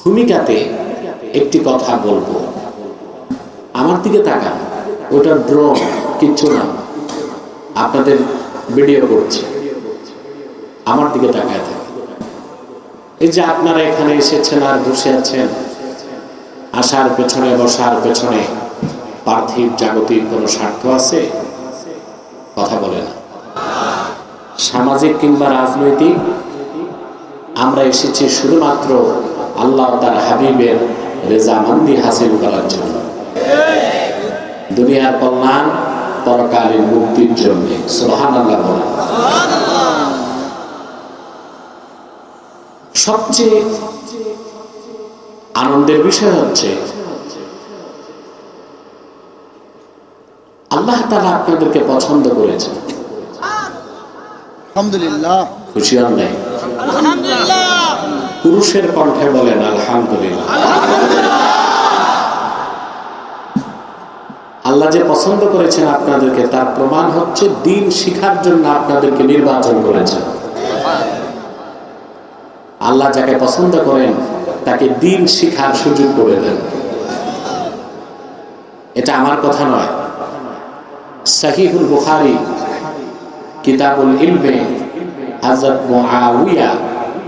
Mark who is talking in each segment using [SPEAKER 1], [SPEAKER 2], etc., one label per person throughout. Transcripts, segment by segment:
[SPEAKER 1] ভূমিকাতে একটি কথা বলব। আমার দিকে তাকান, ওটা ড্র কিচ্ছু না। আপনাদের ভিডিও করছে। আমার দিকে তাকায় থাকে এই যে আপনারা এখানে এসেছেন আর বসে আছেন, আসার পেছনে বসার পেছনে পার্থিব জাগতিক কোনো স্বার্থ আছে? কথা বলে না। সামাজিক কিংবা রাজনৈতিক, আমরা এসেছি শুধুমাত্র আল্লাহ তার হাবিবের রেজামান্দি হাসিল করার জন্য। দুনিয়ার কল্যাণ পরকালীন মুক্তির জন্য। সোহান আল্লাহ বলেন। সবচেয়ে আনন্দের বিষয় হচ্ছে আল্লাহ তালা আপনাদেরকে পছন্দ করেছেন।
[SPEAKER 2] আলহামদুলিল্লাহ।
[SPEAKER 1] খুশি হন নাই? পুরুষের কণ্ঠে বলেন, আলহামদুলিল্লাহ। আল্লাহ যে পছন্দ করেছেন আপনাদেরকে, তার প্রমাণ হচ্ছে দিন শিখার জন্য আপনাদেরকে নির্বাচন করেছেন। আল্লাহ যাকে পছন্দ করেন, তাকে দিন শিখার সুযোগ করে দেন। এটা আমার কথা নয়। সাহিহুল বুখারি কিতাবুল ইলমে হযরত মুআউইয়া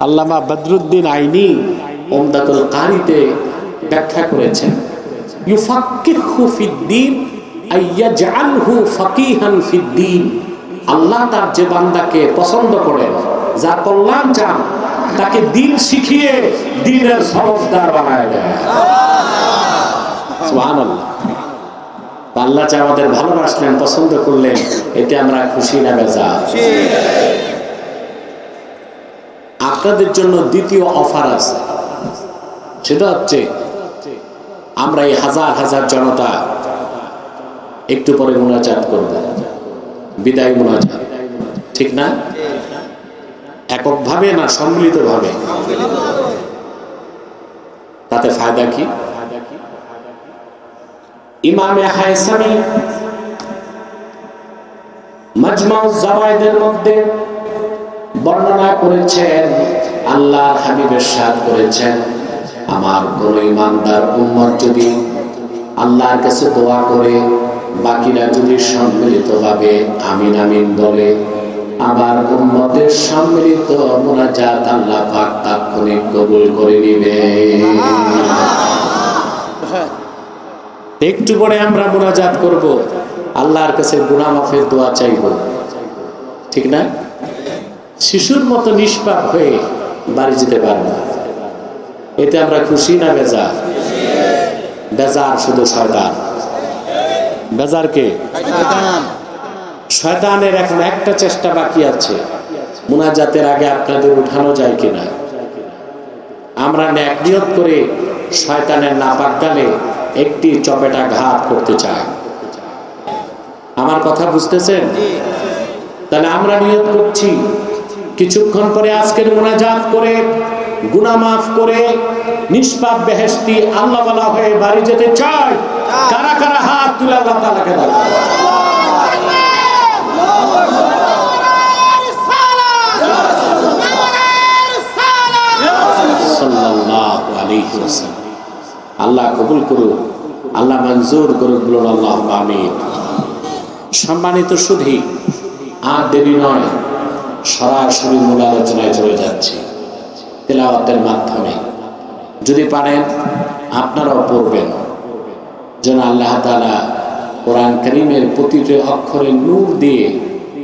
[SPEAKER 1] আল্লামা বদরুদ্দিন আইনি ওমদাতুল কারিতে ব্যাখ্যা করেছেন ফিদ্দিন আল্লাহ যে বান্দাকে পছন্দ করেন, যার কল্যাণ চান, তাকে দিন শিখিয়ে দিনের সহজদার বানায় দেয়। আল্লাহ যে আমাদের ভালোবাসলেন, পছন্দ করলেন, এতে আমরা খুশি না বেজা আপনাদের জন্য দ্বিতীয় অফার আছে। সেটা হচ্ছে, আমরা এই হাজার হাজার জনতা একটু পরে মোনাজাত করব। বিদায় মোনাজাত। ঠিক না? এককভাবে না সম্মিলিতভাবে? তাতে ফায়দা কি? ইমামে হায়সামি মাজমাউ জাওয়াইদের মধ্যে বর্ণনা করেছেন, আল্লাহর হাবিবের সাথ করেছেন, আমার কোন ইমানদার উম্মত যদি আল্লাহর কাছে দোয়া করে, বাকিরা যদি সম্মিলিতভাবে আমিন আমিন বলে, আমার উম্মতের সম্মিলিত মোনাজাত আল্লাহ পাক তাৎক্ষণিক কবুল করে নিবে। একটু পরে আমরা মোনাজাত করব। আল্লাহর কাছে গুনাহ মাফের দোয়া চাইব। ঠিক না? শিশুর মতো নিষ্পাপ হয়ে বাড়ি যেতে পারব এতে আমরা খুশি না বেজার? বেজার শুধু শয়তান। বেজার কে? শয়তানের এখন একটা চেষ্টা বাকি আছে। মুনাজাতের আগে আপনাদের উঠানো যায় কিনা? আমরা ন্যাক নিয়ত করে শয়তানের নাপাক গালে একটি চপেটা ঘাত করতে চায়। আমার কথা বুঝতেছেন? তাহলে আমরা নিয়ত করছি, কিছুক্ষণ পরে আজকের মোনাজাত করে গুনা মাফ করে, নিষ্পাপ বেহেস্তি আল্লাহ হয়ে বাড়ি যেতে চায়। কারা কারা হাত তুলে আল্লাহ তালাকে দেখো। আল্লাহ কবুল করুক, আল্লাহ মঞ্জুর করুক বলুন আল্লাহ আমিন। সম্মানিত সুধী আর দেরি নয়, সরাসরি মূল আলোচনায় চলে যাচ্ছে। তেলাওয়াতের মাধ্যমে। যদি পারেন, আপনারাও পড়বেন। যেন আল্লাহ তালা কোরআন করিমের প্রতিটি অক্ষরে নূর দিয়ে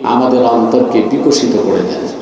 [SPEAKER 1] আমাদের অন্তরকে বিকশিত করে দেন।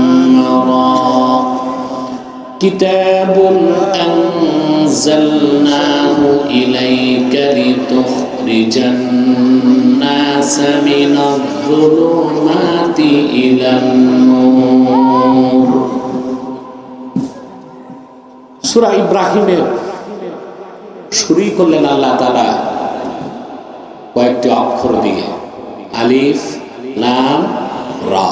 [SPEAKER 1] كتاب أنزلناه إليك لتخرج الناس من الظلمات إلى النور সুরা ইব্রাহিমের শুরুই করলেন আল্লাহ তালা কয়েকটি অক্ষর দিয়ে আলিফ লাম রা